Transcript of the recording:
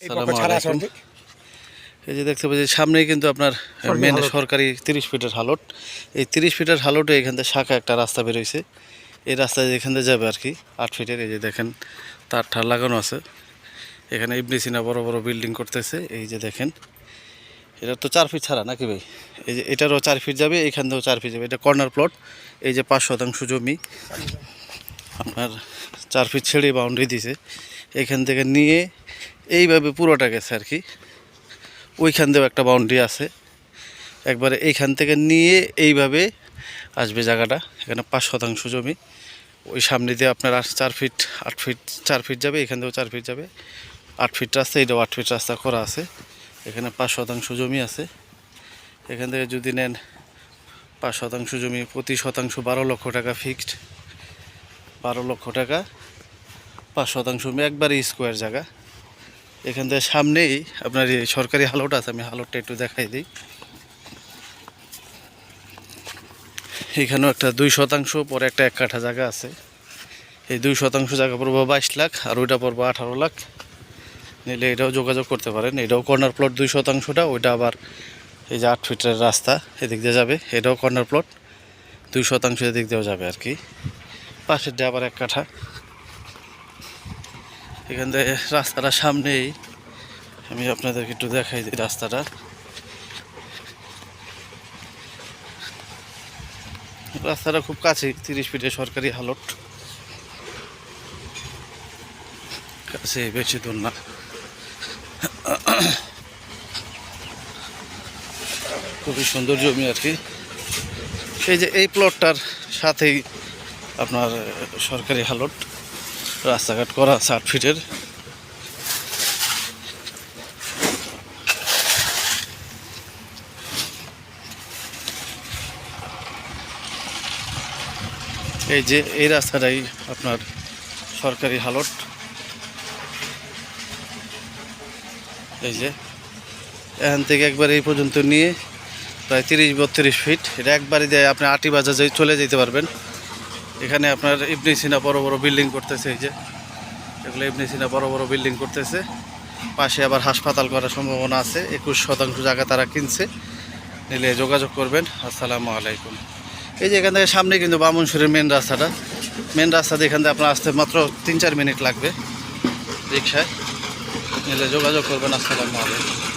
এই যে দেখতে পাচ্ছি সামনেই কিন্তু আপনার মেন সরকারি তিরিশ ফিটের হালট। এই তিরিশ ফিটের হালটে এখান থেকে শাখা একটা রাস্তা বেরোইছে। এই রাস্তায় এখান থেকে যাবে আর কি আট ফিটের। এই যে দেখেন তার ঠার লাগানো আছে। এখানে ইবনি সিনা বড় বড় বিল্ডিং করতেছে। এই যে দেখেন এটা তো চার ফিট ছাড়া নাকি ভাই? এই যে এটারও চার ফিট যাবে এখান থেকেও চার ফিট যাবে। এটা কর্নার প্লট। এই যে পাঁচ শতাংশ জমি। আপনার চার ফিট ছেড়ে বাউন্ডারি দিছে। এখান থেকে নিয়ে এইভাবে পুরোটা গেছে আর কি। ওইখান দিয়েও একটা বাউন্ডারি আছে। একবারে এইখান থেকে নিয়ে এইভাবে আসবে জায়গাটা। এখানে পাঁচ শতাংশ জমি। ওই সামনে দিয়ে আপনার চার ফিট আট ফিট চার ফিট যাবে, এখান থেকেও চার ফিট যাবে। আট ফিট রাস্তা এটাও আট ফিট রাস্তা করা আছে। এখানে পাঁচ শতাংশ জমি আছে। এখান থেকে যদি নেন পাঁচ শতাংশ জমি, প্রতি শতাংশ বারো লক্ষ টাকা ফিক্সড বারো লক্ষ টাকা, পাঁচ শতাংশ একবারে স্কোয়ার জায়গা। এখান থেকে সামনেই আপনার এই সরকারি হালট আছে, আমি হালটটা একটু দেখাই দিই। এখানেও একটা দুই শতাংশ পরে একটা এক কাঠা জায়গা আছে। এই দুই শতাংশ জায়গা পড়ব বাইশ লাখ, আর ওইটা পড়ব আঠারো লাখ। নিলে এটাও যোগাযোগ করতে পারেন। এটাও কর্নার প্লট দুই শতাংশটা, ওইটা আবার এই যে আট ফিটের রাস্তা এদিক দিয়ে যাবে, এটাও কর্নার প্লট দুই শতাংশ এদিক দিয়েও যাবে আর কি। পাশের দিয়ে আবার এক কাঠা। এখান থেকে রাস্তাটা সামনেই। আমি আপনাদেরকে একটু দেখাই দিই রাস্তাটা। রাস্তাটা খুব কাছে তিরিশ ফিটে সরকারি হালট। কাছে বেশি দূর না। খুবই সুন্দর জমি আর কি। এই যে এই প্লটটার সাথেই আপনার সরকারি হালট। রাস্তাঘাট করা আট ফিটের এই যে, এই রাস্তাটাই আপনার সরকারি হালট। এই যে, এখান থেকে একবার এই পর্যন্ত নিয়ে প্রায় তিরিশ বত্রিশ ফিট এটা একবারই দেয়, আপনি আটি বাজার যাই চলে যেতে পারবেন। এখানে আপনার ইবনি সিনা বড় বড় বিল্ডিং করতেছে এই যে। এগুলো ইবনি সিনা বড় বড় বিল্ডিং করতেছে। পাশে আবার হাসপাতাল করার সম্ভাবনা আছে। একুশ শতাংশ জায়গা তারা কিনছে। নিলে যোগাযোগ করবেন। আসসালামু আলাইকুম। এই যে এখান থেকে সামনে কিন্তু বামনসুরের মেন রাস্তাটা। মেন রাস্তা দিয়ে এখান থেকে আপনার আসতে মাত্র তিন চার মিনিট লাগবে রিক্সায় নিলে যোগাযোগ করবেন। আসসালামু আলাইকুম।